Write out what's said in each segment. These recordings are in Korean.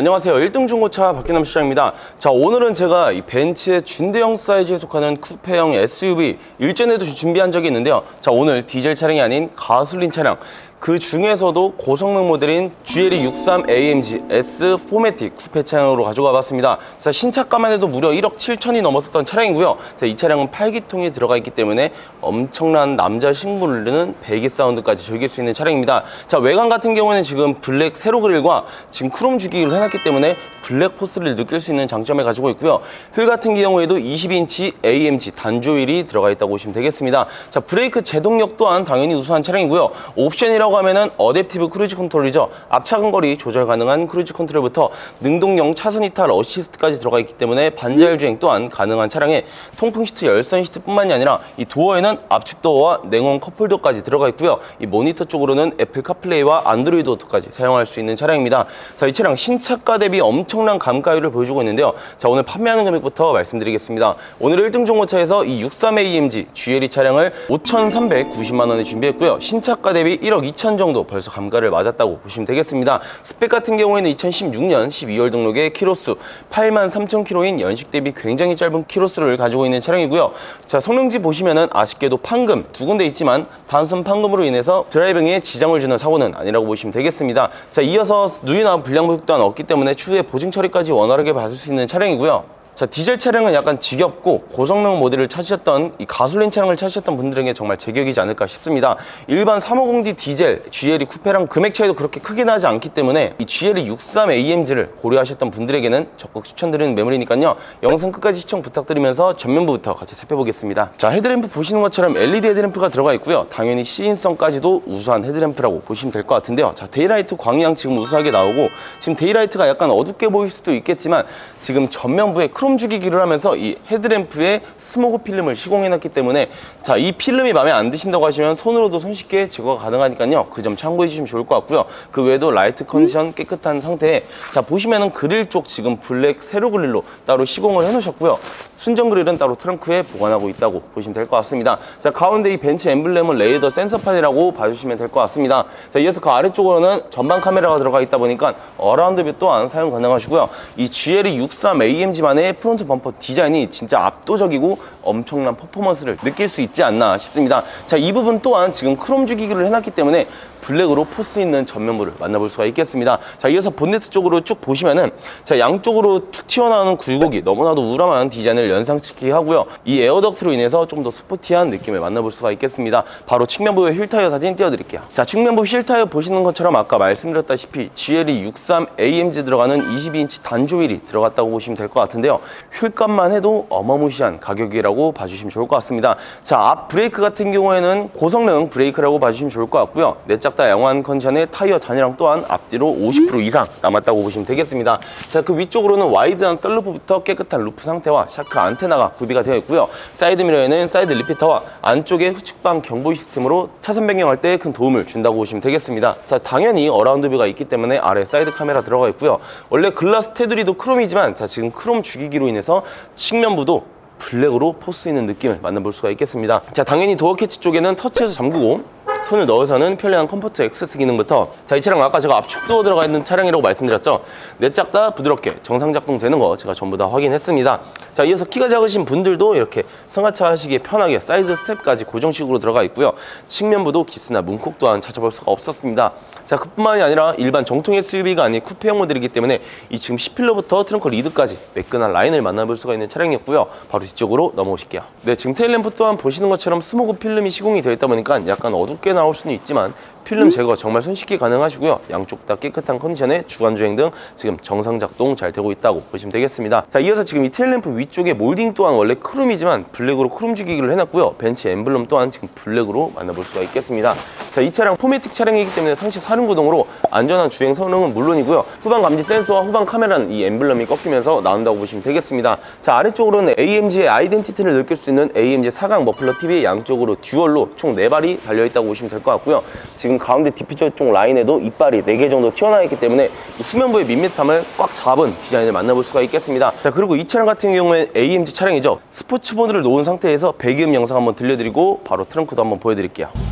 안녕하세요. 1등 중고차 박기남 시장입니다. 자, 오늘은 제가 이 벤츠의 준대형 사이즈에 속하는 쿠페형 SUV 일전에도 준비한 적이 있는데요. 자, 오늘 디젤 차량이 아닌 가솔린 차량. 그 중에서도 고성능 모델인 GLE 63 AMG S 포매틱 쿠페 차량으로 가져가 봤습니다. 자, 신차가만 해도 무려 1억 7천이 넘었었던 차량이고요. 자, 이 차량은 8기통이 들어가 있기 때문에 엄청난 남자 신분을 누르는 배기 사운드까지 즐길 수 있는 차량입니다. 자, 외관 같은 경우에는 지금 블랙 세로 그릴과 지금 크롬 주기를 해놨기 때문에 블랙 포스를 느낄 수 있는 장점을 가지고 있고요. 휠 같은 경우에도 20인치 AMG 단조휠이 들어가 있다고 보시면 되겠습니다. 자, 브레이크 제동력 또한 당연히 우수한 차량이고요. 옵션이라고 하면은 어댑티브 크루즈 컨트롤이죠. 앞차근거리 조절 가능한 크루즈 컨트롤부터 능동형 차선 이탈 어시스트까지 들어가 있기 때문에 반자율 주행 또한 가능한 차량에 통풍 시트, 열선 시트뿐만이 아니라 이 도어에는 압축 도어와 냉온 컵홀더까지 들어가 있고요. 이 모니터 쪽으로는 애플 카플레이와 안드로이드 오토까지 사용할 수 있는 차량입니다. 자, 이 차량 신차가 대비 엄청난 감가율을 보여주고 있는데요. 자, 오늘 판매하는 금액부터 말씀드리겠습니다. 오늘 1등 중고차에서 이 63AMG GLE 차량을 5,390만 원에 준비했고요. 신차가 대비 1억 2천 정도 벌써 감가를 맞았다고 보시면 되겠습니다. 스펙 같은 경우에는 2016년 12월 등록의 키로수 8만 3천 킬로인 연식 대비 굉장히 짧은 키로수를 가지고 있는 차량이고요. 자, 성능지 보시면은 아쉽게도 판금 두 군데 있지만 단순 판금으로 인해서 드라이빙에 지장을 주는 사고는 아니라고 보시면 되겠습니다. 자, 이어서 누유나 불량부식 또한 없기 때문에 추후에 보증 처리까지 원활하게 받을 수 있는 차량이고요. 자, 디젤 차량은 약간 지겹고 고성능 모델을 찾으셨던 이 가솔린 차량을 찾으셨던 분들에게 정말 제격이지 않을까 싶습니다. 일반 350D 디젤 GLE 쿠페랑 금액 차이도 그렇게 크게 나지 않기 때문에 이 GLE 63 AMG를 고려하셨던 분들에게는 적극 추천드리는 매물이니까요. 영상 끝까지 시청 부탁드리면서 전면부부터 같이 살펴보겠습니다. 자, 헤드램프 보시는 것처럼 LED 헤드램프가 들어가 있고요. 당연히 시인성까지도 우수한 헤드램프라고 보시면 될 것 같은데요. 자, 데이라이트 광량 지금 우수하게 나오고 지금 데이라이트가 약간 어둡게 보일 수도 있겠지만 지금 전면부에 크롬 주기기를 하면서 이 헤드램프에 스모그 필름을 시공해놨기 때문에 자 이 필름이 마음에 안 드신다고 하시면 손으로도 손쉽게 제거가 가능하니까요. 그 점 참고해 주시면 좋을 것 같고요. 그 외에도 라이트 컨디션 깨끗한 상태에 자 보시면은 그릴 쪽 지금 블랙 세로 그릴로 따로 시공을 해놓으셨고요. 순정 그릴은 따로 트렁크에 보관하고 있다고 보시면 될 것 같습니다. 자 가운데 이 벤츠 엠블렘은 레이더 센서판이라고 봐주시면 될 것 같습니다. 자 이어서 그 아래쪽으로는 전방 카메라가 들어가 있다 보니까 어라운드 뷰 또한 사용 가능하시고요. 이 GLE 63 AMG만의 프론트 범퍼 디자인이 진짜 압도적이고 엄청난 퍼포먼스를 느낄 수 있지 않나 싶습니다. 자, 이 부분 또한 지금 크롬 주기기를 해놨기 때문에 블랙으로 포스 있는 전면부를 만나볼 수가 있겠습니다. 자, 이어서 본네트 쪽으로 쭉 보시면은 자, 양쪽으로 툭 튀어나오는 굴곡이 너무나도 우람한 디자인을 연상시키게 하고요. 이 에어덕트로 인해서 좀 더 스포티한 느낌을 만나볼 수가 있겠습니다. 바로 측면부의 휠 타이어 사진 띄워드릴게요. 자, 측면부 휠 타이어 보시는 것처럼 아까 말씀드렸다시피 GLE 63 AMG 들어가는 22인치 단조 휠이 들어갔다고 보시면 될 것 같은데요. 휠값만 해도 어마무시한 가격이라고 봐주시면 좋을 것 같습니다. 자, 앞 브레이크 같은 경우에는 고성능 브레이크라고 봐주시면 좋을 것 같고요. 내짝 다 양호한 컨디션의 타이어 잔이랑 또한 앞뒤로 50% 이상 남았다고 보시면 되겠습니다. 자, 그 위쪽으로는 와이드한 썰루프부터 깨끗한 루프 상태와 샤크 안테나가 구비가 되어 있고요. 사이드 미러에는 사이드 리피터와 안쪽에 후측방 경보 시스템으로 차선 변경할 때 큰 도움을 준다고 보시면 되겠습니다. 자, 당연히 어라운드 뷰가 있기 때문에 아래 사이드 카메라 들어가 있고요. 원래 글라스 테두리도 크롬이지만 자, 지금 크롬 주기기로 인해서 측면부도 블랙으로 포스 있는 느낌을 만나볼 수가 있겠습니다. 자, 당연히 도어 캐치 쪽에는 터치해서 잠그고 손을 넣어서는 편리한 컴포트 액세스 기능부터 자, 이 차량 아까 제가 압축 도어 들어가 있는 차량이라고 말씀드렸죠. 내짝 다 부드럽게 정상 작동되는 거 제가 전부 다 확인했습니다. 자, 이어서 키가 작으신 분들도 이렇게 승하차 하시기에 편하게 사이드 스텝까지 고정식으로 들어가 있고요. 측면부도 기스나 문콕 또한 찾아볼 수가 없었습니다. 자, 그뿐만이 아니라 일반 정통 SUV가 아닌 쿠페형 모델이기 때문에 이 지금 C필러부터 트렁크 리드까지 매끈한 라인을 만나볼 수가 있는 차량이었고요. 바로 뒤쪽으로 넘어오실게요. 네, 지금 테일램프 또한 보시는 것처럼 스모그 필름이 시공이 되어 있다 보니까 약간 어둡게 나올 수는 있지만 필름 제거 정말 손쉽게 가능하시고요. 양쪽 다 깨끗한 컨디션에 주간 주행 등 지금 정상 작동 잘 되고 있다고 보시면 되겠습니다. 자, 이어서 지금 이 테일램프 위쪽에 몰딩 또한 원래 크롬이지만 블랙으로 크롬 주기기를 해놨고요. 벤츠 엠블럼 또한 지금 블랙으로 만나볼 수가 있겠습니다. 자, 이 차량 포매틱 차량이기 때문에 상시 사륜 구동으로 안전한 주행 성능은 물론이고요. 후방 감지 센서와 후방 카메라는 이 엠블럼이 꺾이면서 나온다고 보시면 되겠습니다. 자, 아래쪽으로는 AMG의 아이덴티티를 느낄 수 있는 AMG 4강 머플러 TV 양쪽으로 듀얼로 총 4발이 달려있다고 보시면 될 것 같고요. 지금 가운데 디피처 쪽 라인에도 이빨이 4개 정도 튀어나와 있기 때문에 이 후면부의 밋밋함을 꽉 잡은 디자인을 만나볼 수가 있겠습니다. 자, 그리고 이 차량 같은 경우에 AMG 차량이죠. 스포츠 모드를 놓은 상태에서 배기음 영상 한번 들려드리고 바로 트렁크도 한번 보여드릴게요.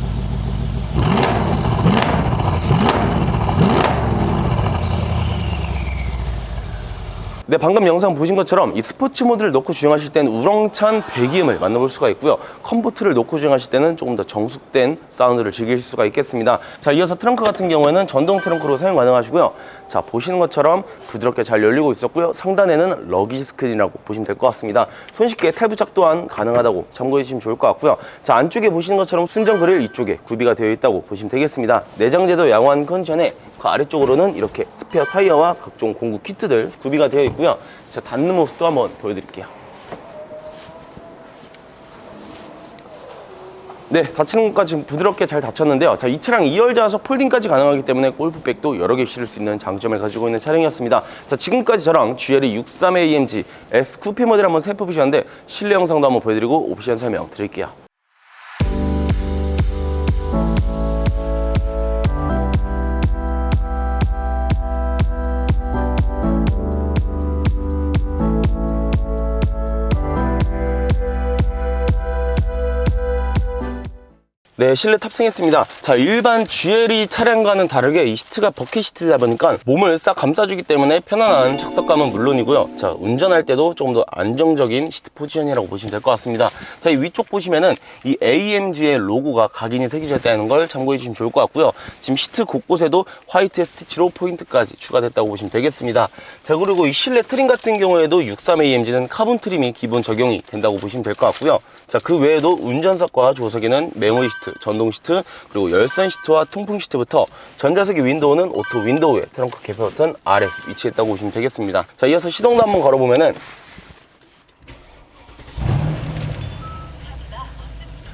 네, 방금 영상 보신 것처럼 이 스포츠 모드를 넣고 주행하실 때는 우렁찬 배기음을 만나볼 수가 있고요. 컴포트를 넣고 주행하실 때는 조금 더 정숙된 사운드를 즐길 수가 있겠습니다. 자, 이어서 트렁크 같은 경우에는 전동 트렁크로 사용 가능하시고요. 자, 보시는 것처럼 부드럽게 잘 열리고 있었고요. 상단에는 러기지 스크린이라고 보시면 될 것 같습니다. 손쉽게 탈부착 또한 가능하다고 참고해 주시면 좋을 것 같고요. 자, 안쪽에 보시는 것처럼 순정 그릴 이쪽에 구비가 되어 있다고 보시면 되겠습니다. 내장재도 양호한 컨디션에 그 아래쪽으로는 이렇게 스페어 타이어와 각종 공구 키트들 구비가 되어 있고요. 자, 닿는 모습도 한번 보여드릴게요. 네, 닫히는 것까지 부드럽게 잘 닫혔는데요. 자, 이 차량 2열 좌석 폴딩까지 가능하기 때문에 골프백도 여러 개 실을 수 있는 장점을 가지고 있는 차량이었습니다. 자, 지금까지 저랑 GLE 63AMG S 쿠페 모델 한번 살펴보셨는데 실내 영상도 한번 보여드리고 옵션 설명 드릴게요. 네, 실내 탑승했습니다. 자, 일반 GLE 차량과는 다르게 이 시트가 버킷 시트다 보니까 몸을 싹 감싸주기 때문에 편안한 착석감은 물론이고요. 자, 운전할 때도 조금 더 안정적인 시트 포지션이라고 보시면 될 것 같습니다. 자, 이 위쪽 보시면은 이 AMG의 로고가 각인이 새겨져 있다는 걸 참고해 주시면 좋을 것 같고요. 지금 시트 곳곳에도 화이트 스티치로 포인트까지 추가됐다고 보시면 되겠습니다. 자, 그리고 이 실내 트림 같은 경우에도 63AMG는 카본 트림이 기본 적용이 된다고 보시면 될 것 같고요. 자, 그 외에도 운전석과 조석에는 메모리 시트, 전동 시트, 그리고 열선 시트와 통풍 시트부터 전자석의 윈도우는 오토 윈도우에 트렁크 개폐 버튼 아래 위치했다고 보시면 되겠습니다. 자, 이어서 시동도 한번 걸어보면은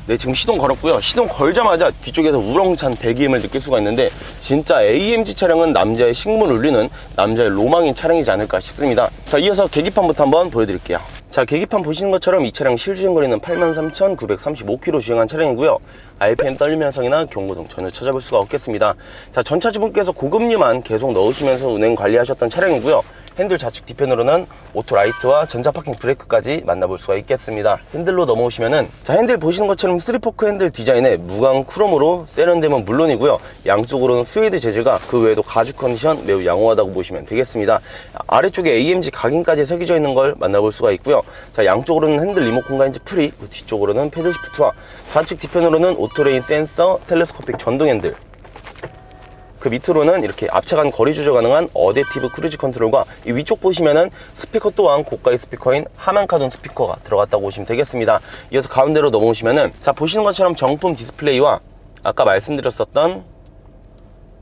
네, 지금 시동 걸었고요. 시동 걸자마자 뒤쪽에서 우렁찬 배기음을 느낄 수가 있는데 진짜 AMG 차량은 남자의 식물 울리는 남자의 로망인 차량이지 않을까 싶습니다. 자, 이어서 계기판부터 한번 보여드릴게요. 자, 계기판 보시는 것처럼 이 차량 실주행 거리는 83,935km 주행한 차량이고요. RPM 떨림 현상이나 경고등 전혀 찾아볼 수가 없겠습니다. 자, 전차주분께서 고급류만 계속 넣으시면서 운행 관리하셨던 차량이고요. 핸들 좌측 뒤편으로는 오토 라이트와 전자 파킹 브레이크까지 만나볼 수가 있겠습니다. 핸들로 넘어오시면은 자 핸들 보시는 것처럼 3포크 핸들 디자인에 무광 크롬으로 세련됨은 물론이고요. 양쪽으로는 스웨이드 재질과 그 외에도 가죽 컨디션 매우 양호하다고 보시면 되겠습니다. 아래쪽에 AMG 각인까지 새겨져 있는 걸 만나볼 수가 있고요. 자 양쪽으로는 핸들 리모컨 가인지 프리, 그 뒤쪽으로는 패드 시프트와 좌측 뒤편으로는 오토레인 센서, 텔레스코픽 전동 핸들 그 밑으로는 이렇게 앞차간 거리 조절 가능한 어댑티브 크루즈 컨트롤과 이 위쪽 보시면은 스피커 또한 고가의 스피커인 하만카돈 스피커가 들어갔다고 보시면 되겠습니다. 이어서 가운데로 넘어오시면은 자 보시는 것처럼 정품 디스플레이와 아까 말씀드렸었던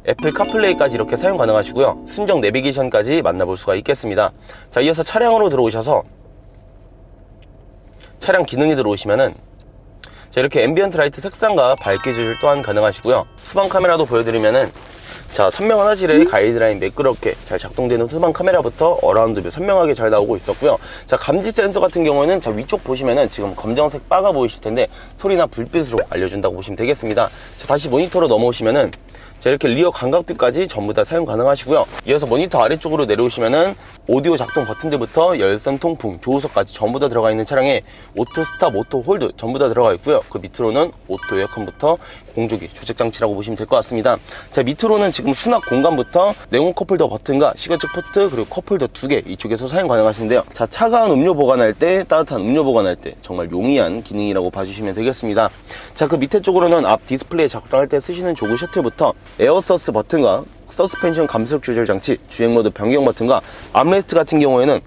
애플 카플레이까지 이렇게 사용 가능하시고요. 순정 내비게이션까지 만나볼 수가 있겠습니다. 자 이어서 차량으로 들어오셔서 차량 기능이 들어오시면은 자 이렇게 앰비언트 라이트 색상과 밝기 조절 또한 가능하시고요. 후방 카메라도 보여드리면은 자 선명한 화질의 가이드라인 매끄럽게 잘 작동되는 후방 카메라부터 어라운드 뷰 선명하게 잘 나오고 있었고요. 자 감지 센서 같은 경우에는 자 위쪽 보시면은 지금 검정색 바가 보이실 텐데 소리나 불빛으로 알려준다고 보시면 되겠습니다. 자 다시 모니터로 넘어오시면은 자 이렇게 리어 감각뷰까지 전부 다 사용 가능하시고요. 이어서 모니터 아래쪽으로 내려오시면은 오디오 작동 버튼들부터 열선 통풍 조우석까지 전부 다 들어가 있는 차량에 오토 스탑 오토 홀드 전부 다 들어가 있고요. 그 밑으로는 오토 에어컨부터 공조기 조작 장치라고 보시면 될 것 같습니다. 자 밑으로는 지금 수납 공간부터 네온 컵홀더 버튼과 시거적 포트 그리고 컵홀더 두 개 이쪽에서 사용 가능하신데요. 자 차가운 음료 보관할 때 따뜻한 음료 보관할 때 정말 용이한 기능이라고 봐주시면 되겠습니다. 자 그 밑에 쪽으로는 앞 디스플레이 작동할 때 쓰시는 조그 셔틀부터 에어서스 버튼과 서스펜션 감속 조절 장치, 주행 모드 변경 버튼과 암레스트 같은 경우에는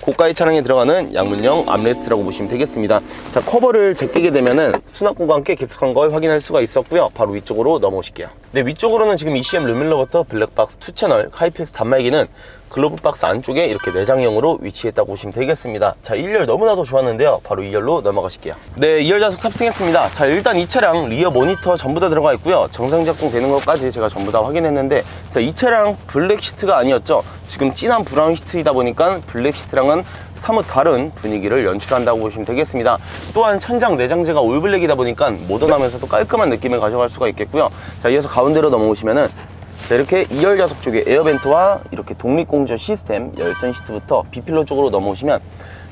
고가의 차량에 들어가는 양문형 암레스트라고 보시면 되겠습니다. 자, 커버를 제끼게 되면은 수납공과 함께 깊숙한 걸 확인할 수가 있었고요. 바로 위쪽으로 넘어오실게요. 네, 위쪽으로는 지금 ECM 루밀러부터 블랙박스 2채널 하이패스 단말기는 글로브 박스 안쪽에 이렇게 내장형으로 위치했다고 보시면 되겠습니다. 자, 1열 너무나도 좋았는데요. 바로 2열로 넘어가실게요. 네, 2열 좌석 탑승했습니다. 자, 일단 이 차량 리어 모니터 전부 다 들어가 있고요. 정상 작동 되는 것까지 제가 전부 다 확인했는데 자, 이 차량 블랙 시트가 아니었죠. 지금 진한 브라운 시트이다 보니까 블랙 시트랑은 사뭇 다른 분위기를 연출한다고 보시면 되겠습니다. 또한 천장 내장재가 올블랙이다 보니까 모던하면서도 깔끔한 느낌을 가져갈 수가 있겠고요. 자, 이어서 가운데로 넘어오시면은 자, 이렇게 2열 좌석 쪽에 에어벤트와 이렇게 독립공조 시스템 열선 시트부터 B필러 쪽으로 넘어오시면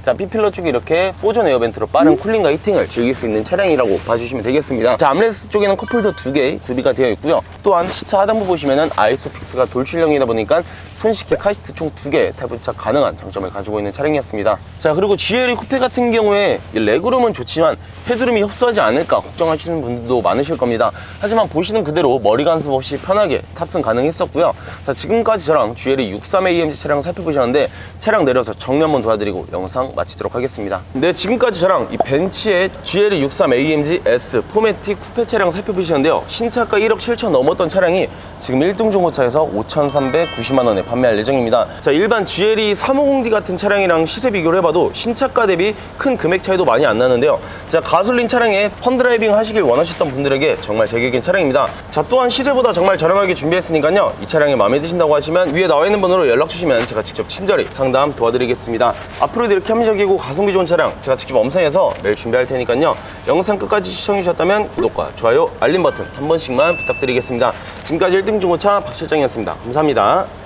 자, B필러 쪽에 이렇게 포전 에어벤트로 빠른 쿨링과 히팅을 즐길 수 있는 차량이라고 봐주시면 되겠습니다. 자, 암레스트 쪽에는 컵홀더 두 개 구비가 되어 있고요. 또한 시차 하단부 보시면은 아이소픽스가 돌출형이다 보니까 손쉽게 카시트 총 두 개 탈부착 가능한 장점을 가지고 있는 차량이었습니다. 자, 그리고 GLE 쿠페 같은 경우에 이 레그룸은 좋지만 헤드룸이 협소하지 않을까 걱정하시는 분들도 많으실 겁니다. 하지만 보시는 그대로 머리 간섭 없이 편하게 탑승 가능했었고요. 자, 지금까지 저랑 GLE 63 AMG 차량 살펴보셨는데 차량 내려서 정리 한번 도와드리고 영상 마치도록 하겠습니다. 네, 지금까지 저랑 이 벤츠의 GLE 63 AMG S 포매틱 쿠페 차량 살펴보셨는데요. 신차가 1억 7천 넘었던 차량이 지금 1등 중고차에서 5,390만 원에 판매할 예정입니다. 자, 일반 GLE 350D 같은 차량이랑 시세 비교를 해봐도 신차가 대비 큰 금액 차이도 많이 안 나는데요. 자, 가솔린 차량에 펀드라이빙 하시길 원하셨던 분들에게 정말 제격인 차량입니다. 자, 또한 시세보다 정말 저렴하게 준비했으니까요. 이 차량이 마음에 드신다고 하시면 위에 나와 있는 번호로 연락 주시면 제가 직접 친절히 상담 도와드리겠습니다. 앞으로도 이렇게 합 리적이고 가성비 좋은 차량 제가 직접 엄선해서 매일 준비할 테니까요. 영상 끝까지 시청해 주셨다면 구독과 좋아요, 알림 버튼 한 번씩만 부탁드리겠습니다. 지금까지 1등 중고차 박 실장이었습니다. 감사합니다.